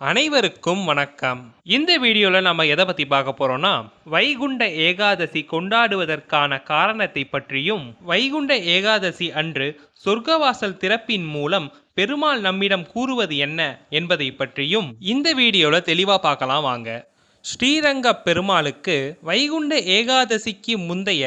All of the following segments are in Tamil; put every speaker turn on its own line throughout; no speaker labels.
அனைவருக்கும் வணக்கம். இந்த வீடியோவில் நம்ம எதை பற்றி பார்க்க போகிறோம்னா வைகுண்ட ஏகாதசி கொண்டாடுவதற்கான காரணத்தை பற்றியும் வைகுண்ட ஏகாதசி அன்று சொர்க்கவாசல் திறப்பின் மூலம் பெருமாள் நம்மிடம் கூறுவது என்ன என்பதை பற்றியும் இந்த வீடியோவில் தெளிவாக பார்க்கலாம் வாங்க. ஸ்ரீரங்க பெருமாளுக்கு வைகுண்ட ஏகாதசிக்கு முந்தைய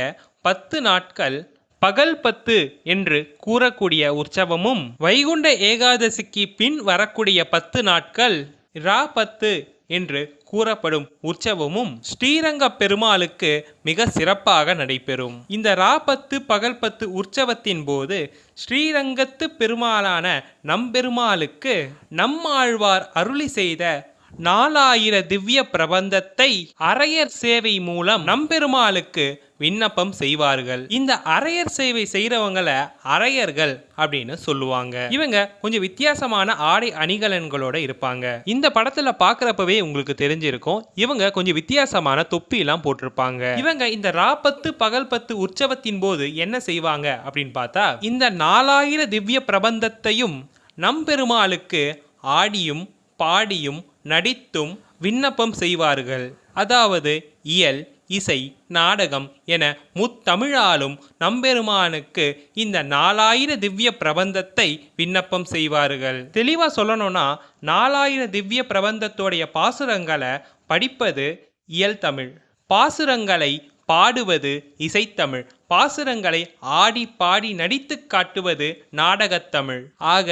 பத்து நாட்கள் பகல் பத்து என்று கூறக்கூடிய உற்சவமும் வைகுண்ட ஏகாதசிக்கு பின் வரக்கூடிய பத்து நாட்கள் ரா பத்து என்று கூறப்படும் உற்சவமும் ஸ்ரீரங்க பெருமாளுக்கு மிக சிறப்பாக நடைபெறும். இந்த ராபத்து பகல்பத்து உற்சவத்தின் போது ஸ்ரீரங்கத்து பெருமாளான நம்பெருமாளுக்கு நம்மாழ்வார் அருளி செய்த நாலாயிர திவ்ய பிரபந்தத்தை அரையர் சேவை மூலம் நம்பெருமாளுக்கு விண்ணப்பம் செய்வார்கள். இந்த அரையர் சேவை செய்கிறவங்கள அரையர்கள் அப்படின்னு சொல்லுவாங்க. இவங்க கொஞ்சம் வித்தியாசமான ஆடை அணிகலன்களோட இருப்பாங்க. இந்த படத்துல பாக்குறப்பவே உங்களுக்கு தெரிஞ்சிருக்கும். இவங்க கொஞ்சம் வித்தியாசமான தொப்பி எல்லாம் போட்டிருப்பாங்க. இவங்க இந்த ராப்பத்து பகல் பத்து உற்சவத்தின் போது என்ன செய்வாங்க அப்படின்னு பார்த்தா இந்த நாலாயிர திவ்ய பிரபந்தத்தையும் நம்பெருமாளுக்கு ஆடியும் பாடியும் நடித்தும் விண்ணப்பம் செய்வார்கள். அதாவது இயல் இசை நாடகம் என முத்தமிழாலும் நம்பெருமானுக்கு இந்த நாலாயிர திவ்ய பிரபந்தத்தை விண்ணப்பம் செய்வார்கள். தெளிவாக சொல்லணும்னா நாலாயிர திவ்ய பிரபந்தத்தோடைய பாசுரங்களை படிப்பது இயல் தமிழ். பாசுரங்களை பாடுவது இசைத்தமிழ் பாசுரங்களை ஆடி பாடி நடித்து காட்டுவது நாடகத்தமிழ் ஆக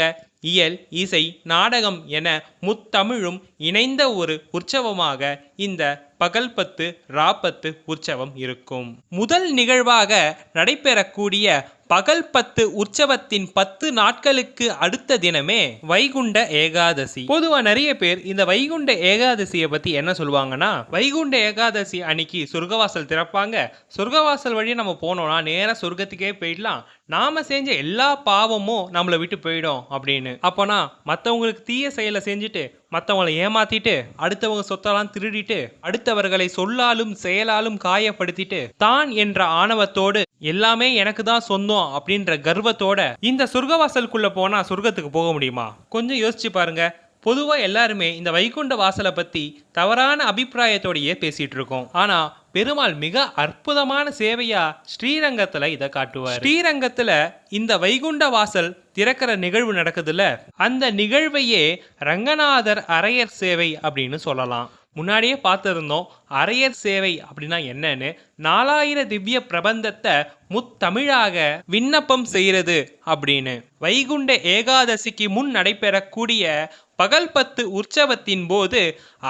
இயல் இசை நாடகம் என முத்தமிழும் இணைந்த ஒரு உற்சவமாக இந்த பகல்பத்து ராப்பத்து உற்சவம் இருக்கும். முதல் நிகழ்வாக நடைபெறக்கூடிய பகல் பத்து உற்சவத்தின் பத்து நாட்களுக்கு அடுத்த தினமே வைகுண்ட ஏகாதசி. பொதுவா நிறைய பேர் இந்த வைகுண்ட ஏகாதசியை பத்தி என்ன சொல்லுவாங்கன்னா வைகுண்ட ஏகாதசி அன்னைக்கு சொர்க்கவாசல் திறப்பாங்க. சொர்க்கவாசல் வழி நம்ம போனோம்னா நேரா சொர்க்கத்துக்கே போயிடலாம். நாம செஞ்ச எல்லா பாவமும் நம்மளை விட்டு போயிடும் அப்படின்னு. அப்போனா மற்றவங்களுக்கு தீய செயலை செஞ்சுட்டு மற்றவங்களை ஏமாத்திட்டு அடுத்தவங்க சொத்தெல்லாம் திருடிட்டு அடுத்தவர்களை சொல்லாலும் செயலாலும் காயப்படுத்திட்டு தான் என்ற ஆணவத்தோடு எல்லாமே எனக்கு தான் சொந்தம் அப்படின்ற கர்வத்தோட இந்த சொர்க்கவாசலுக்குள்ள போனா சொர்க்கத்துக்கு போக முடியுமா? கொஞ்சம் யோசிச்சு பாருங்க. பொதுவாக எல்லாருமே இந்த வைகுண்ட வாசலை பற்றி தவறான அபிப்பிராயத்தோடையே பேசிகிட்டு இருக்கோம். ஆனால் பெருமாள் மிக அற்புதமான சேவையா ஸ்ரீரங்கத்துல இதை காட்டுவார். ஸ்ரீரங்கத்துல இந்த வைகுண்ட வாசல் திறக்கிற நிகழ்வு நடக்குதுல்ல அந்த நிகழ்வையே ரங்கநாதர் அரையர் சேவை அப்படின்னு சொல்லலாம். முன்னாடியே பார்த்துருந்தோம் அரையர் சேவை அப்படின்னா என்னன்னு? நாலாயிர திவ்ய பிரபந்தத்தை முத்தமிழாக விண்ணப்பம் செய்கிறது அப்படின்னு. வைகுண்ட ஏகாதசிக்கு முன் நடைபெறக்கூடிய பகல் பத்து உற்சவத்தின் போது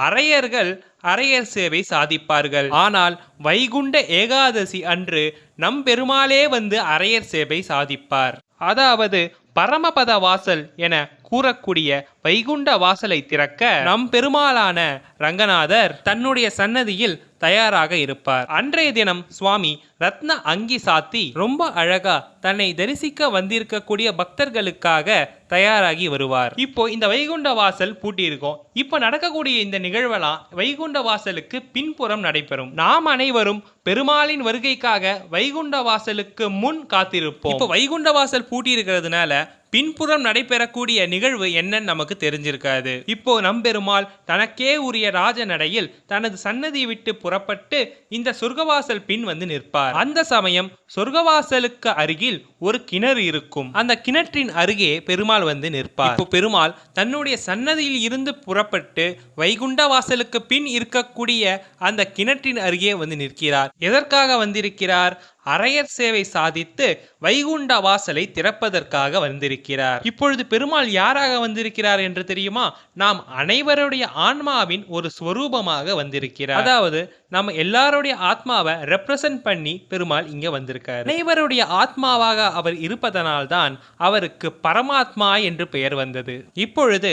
அரையர்கள் அரையர் சேவை சாதிப்பார்கள். ஆனால் வைகுண்ட ஏகாதசி அன்று நம் பெருமாளே வந்து அரையர் சேவை சாதிப்பார். அதாவது பரமபத வாசல் என கூறக்கூடிய வைகுண்ட வாசலை திறக்க நம் பெருமாளான ரங்கநாதர் தன்னுடைய சன்னதியில் தயாராக இருப்பார். அன்றைய தினம் சுவாமி ரத்ன அங்கி சாத்தி ரொம்ப அழகா தன்னை தரிசிக்க வந்திருக்கக்கூடிய பக்தர்களுக்காக தயாராகி வருவார். இப்போ இந்த வைகுண்ட வாசல் பூட்டி இருக்கும் இப்போ நடக்கக்கூடிய இந்த நிகழ்வெல்லாம் வைகுண்ட வாசலுக்கு பின்புறம் நடைபெறும். நாம் அனைவரும் பெருமாளின் வருகைக்காக வைகுண்ட வாசலுக்கு முன் காத்திருப்போம். இப்போ வைகுண்ட வாசல் பூட்டி இருக்கிறதுனால பின்புறம் நடைபெறக்கூடிய நிகழ்வு என்னன்னு நமக்கு தெரிஞ்சிருக்காது. இப்போ நம்பெருமாள் தனக்கே உரிய ராஜ நடையில் தனது சன்னதி விட்டு புறப்பட்டு இந்த சொர்க்கவாசல் பின் வந்து நிற்பார். அந்த சமயம் சொர்க்கவாசலுக்கு அருகில் ஒரு கிணறு இருக்கும். அந்த கிணற்றின் அருகே பெருமாள் வந்து நிற்பார். இப்போ பெருமாள் தன்னுடைய சன்னதியில் இருந்து புறப்பட்டு வைகுண்ட வாசலுக்கு பின் இருக்கக்கூடிய அந்த கிணற்றின் அருகே வந்து நிற்கிறார். எதற்காக வந்திருக்கிறார்? அரையர் சேவை சாதித்து வைகுண்ட வாசலை திறப்பதற்காக வந்திருக்கிறார். இப்பொழுது பெருமாள் யாராக வந்திருக்கிறார் என்று தெரியுமா? நாம் அனைவருடைய ஆன்மாவின் ஒரு ஸ்வரூபமாக வந்திருக்கிறார். அதாவது நம்ம எல்லாருடைய ஆத்மாவை ரெப்ரசன்ட் பண்ணி பெருமாள் இங்க வந்திருக்காரு. அனைவருடைய ஆத்மாவாக அவர் இருப்பதனால்தான் அவருக்கு பரமாத்மா என்று பெயர் வந்தது. இப்பொழுது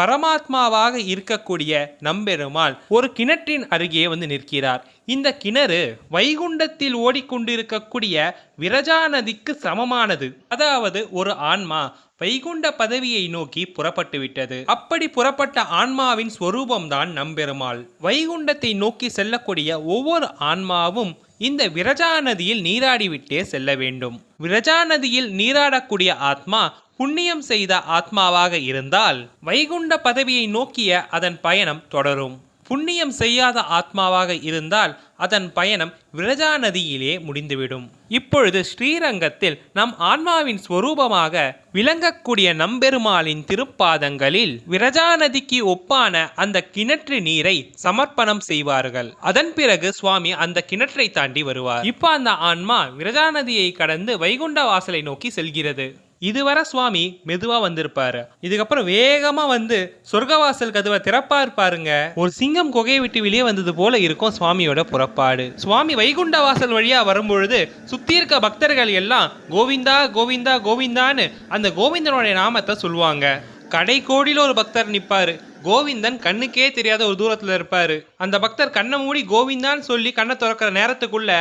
பரமாத்மாவாக இருக்கக்கூடிய நம்பெருமாள் ஒரு கிணற்றின் அருகே வந்து நிற்கிறார். இந்த கிணறு வைகுண்டத்தில் ஓடிக்கொண்டிருக்கக்கூடிய விரஜா நதிக்கு சமமானது. அதாவது ஒரு ஆன்மா வைகுண்ட பதவியை நோக்கி புறப்பட்டு விட்டது. அப்படி புறப்பட்ட ஆன்மாவின் ஸ்வரூபம்தான் நம்பெருமாள். வைகுண்டத்தை நோக்கி செல்லக்கூடிய ஒவ்வொரு ஆன்மாவும் இந்த விரஜா நதியில் நீராடிவிட்டே செல்ல வேண்டும். விரஜா நதியில் நீராடக்கூடிய ஆத்மா புண்ணியம் செய்த ஆத்மாவாக இருந்தால் வைகுண்ட பதவியை நோக்கிய அதன் பயணம் தொடரும். புண்ணியம் செய்யாத ஆத்மாவாக இருந்தால் அதன் பயணம் விரஜா நதியிலே முடிந்துவிடும். இப்பொழுது ஸ்ரீரங்கத்தில் நம் ஆன்மாவின் ஸ்வரூபமாக விளங்கக்கூடிய நம்பெருமாளின் திருப்பாதங்களில் விரஜா நதிக்கு ஒப்பான அந்த கிணற்று நீரை சமர்ப்பணம் செய்வார்கள். அதன் பிறகு சுவாமி அந்த கிணற்றை தாண்டி வருவார். இப்ப அந்த ஆன்மா விரஜா நதியை கடந்து வைகுண்ட வாசலை நோக்கி செல்கிறது. இதுவரை சுவாமி மெதுவா வந்திருப்பாரு. இதுக்கப்புறம் வேகமா வந்து சொர்க்கவாசல் கதவை திறப்பார் பாருங்க. ஒரு சிங்கம் குகையை விட்டு வெளியே வந்தது போல இருக்கும் சுவாமியோட புறப்பாடு. சுவாமி வைகுண்ட வாசல் வழியா வரும்பொழுது சுத்தி இருக்க பக்தர்கள் எல்லாம் கோவிந்தா கோவிந்தா கோவிந்தான்னு அந்த கோவிந்தனுடைய நாமத்தை சொல்லுவாங்க. கடை கோடியில் ஒரு பக்தர் நிற்பாரு கோவிந்தன் கண்ணுக்கே தெரியாத ஒரு தூரத்தில் இருப்பார். அந்த பக்தர் கண்ணை மூடி கோவிந்தான்னு சொல்லி கண்ணை திறக்கிற நேரத்துக்குள்ள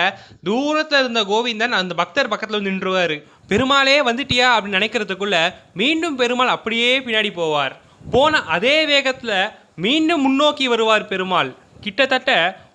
தூரத்தில் இருந்த கோவிந்தன் அந்த பக்தர் பக்கத்தில் வந்து பெருமாளே வந்துட்டியா? அப்படின்னு நினைக்கிறதுக்குள்ள மீண்டும் பெருமாள் அப்படியே பின்னாடி போவார். போன அதே வேகத்தில் மீண்டும் முன்னோக்கி வருவார் பெருமாள். கிட்டத்தட்ட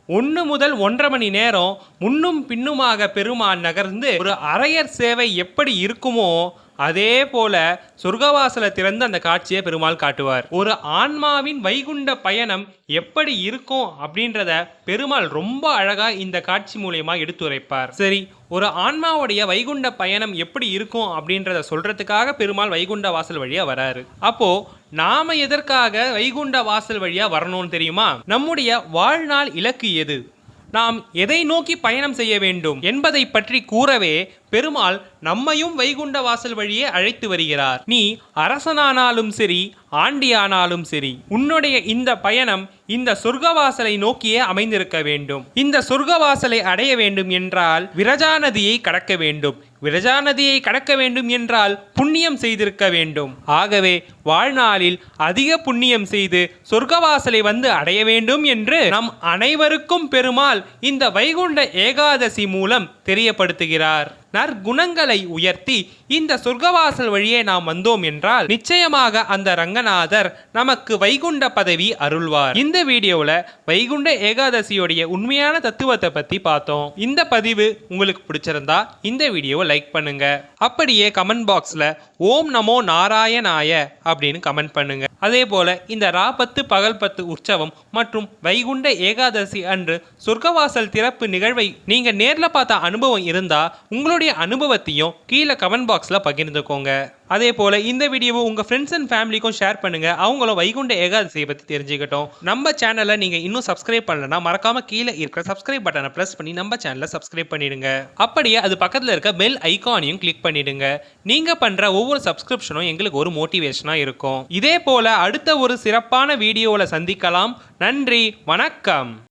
ஒன்று முதல் ஒன்றரை மணி நேரம் முன்னும் பின்னுமாக பெருமாள் நகர்ந்து ஒரு அரையர் சேவை எப்படி இருக்குமோ அதே போல சொர்க்கவாசலை திறந்து அந்த காட்சியை பெருமாள் காட்டுவார். ஒரு ஆன்மாவின் வைகுண்ட பயணம் எப்படி இருக்கும் அப்படின்றத பெருமாள் ரொம்ப அழகா இந்த காட்சி மூலயமா எடுத்துரைப்பார். சரி ஒரு ஆன்மாவுடைய வைகுண்ட பயணம் எப்படி இருக்கும் அப்படின்றத சொல்றதுக்காக பெருமாள் வைகுண்ட வாசல் வழியா வராரு. அப்போ நாம எதற்காக வைகுண்ட வாசல் வழியா வரணும்னு தெரியுமா? நம்முடைய வாழ்நாள் இலக்கு எது? நாம் எதை நோக்கி பயணம் செய்ய வேண்டும் என்பதை பற்றி கூறவே பெருமாள் நம்மையும் வைகுண்ட வாசல் வழியே அழைத்து வருகிறார். நீ அரசனானாலும் சரி ஆண்டியானாலும் சரி உன்னுடைய இந்த பயணம் இந்த சொர்க்கவாசலை நோக்கியே அமைந்திருக்க வேண்டும். இந்த சொர்க்கவாசலை அடைய வேண்டும் என்றால் விரஜா நதியை கடக்க வேண்டும். விரஜா நதியை கடக்க வேண்டும் என்றால் புண்ணியம் செய்திருக்க வேண்டும். ஆகவே வாழ்நாளில் அதிக புண்ணியம் செய்து சொர்க்கவாசலை வந்து அடைய வேண்டும் என்று நம் அனைவருக்கும் பெருமாள் இந்த வைகுண்ட ஏகாதசி மூலம் தெரியப்படுத்துகிறார். நற்குணங்களை உயர்த்தி இந்த சொர்க்கவாசல் வழியே நாம் வந்தோம் என்றால் நிச்சயமாக அந்த ரங்கநாதர் நமக்கு வைகுண்ட பதவி அருள்வார். இந்த வீடியோவில் வைகுண்ட ஏகாதசியோடைய உண்மையான தத்துவத்தை பத்தி பார்த்தோம். இந்த பதிவு உங்களுக்கு பிடிச்சிருந்தா இந்த வீடியோவை லைக் பண்ணுங்க. அப்படியே கமெண்ட் பாக்ஸ்ல ஓம் நமோ நாராயணாய அப்படின்னு கமெண்ட் பண்ணுங்க. அதே போல இந்த ரா பத்து பகல் பத்து உற்சவம் மற்றும் வைகுண்ட ஏகாதசி அன்று சொர்க்கவாசல் திறப்பு நிகழ்வை நீங்க நேரில் பார்த்த அனுபவம் இருந்தா உங்களுடைய அனுபவத்தையும் கீழே கமெண்ட் பாக்ஸில் பகிர்ந்துக்கோங்க. அதே போல இந்த வீடியோவை உங்கள் ஃப்ரெண்ட்ஸ் அண்ட் ஃபேமிலிக்கும் ஷேர் பண்ணுங்க. அவங்களும் வைகுண்ட ஏகாதசியை பற்றி தெரிஞ்சுக்கிட்டோம். நம்ம சேனலை நீங்கள் இன்னும் சப்ஸ்கிரைப் பண்ணலன்னா மறக்காம கீழே இருக்கிற சப்ஸ்கிரைப் பட்டனை ப்ரெஸ் பண்ணி நம்ம சேனலை சப்ஸ்கிரைப் பண்ணிடுங்க. அப்படியே அது பக்கத்தில் இருக்க பெல் ஐகானையும் கிளிக் பண்ணிடுங்க. நீங்கள் பண்ணுற ஒவ்வொரு சப்ஸ்கிரிப்ஷனும் எங்களுக்கு ஒரு மோட்டிவேஷனாக இருக்கும். இதே போல அடுத்த ஒரு சிறப்பான வீடியோவில் சந்திக்கலாம். நன்றி வணக்கம்.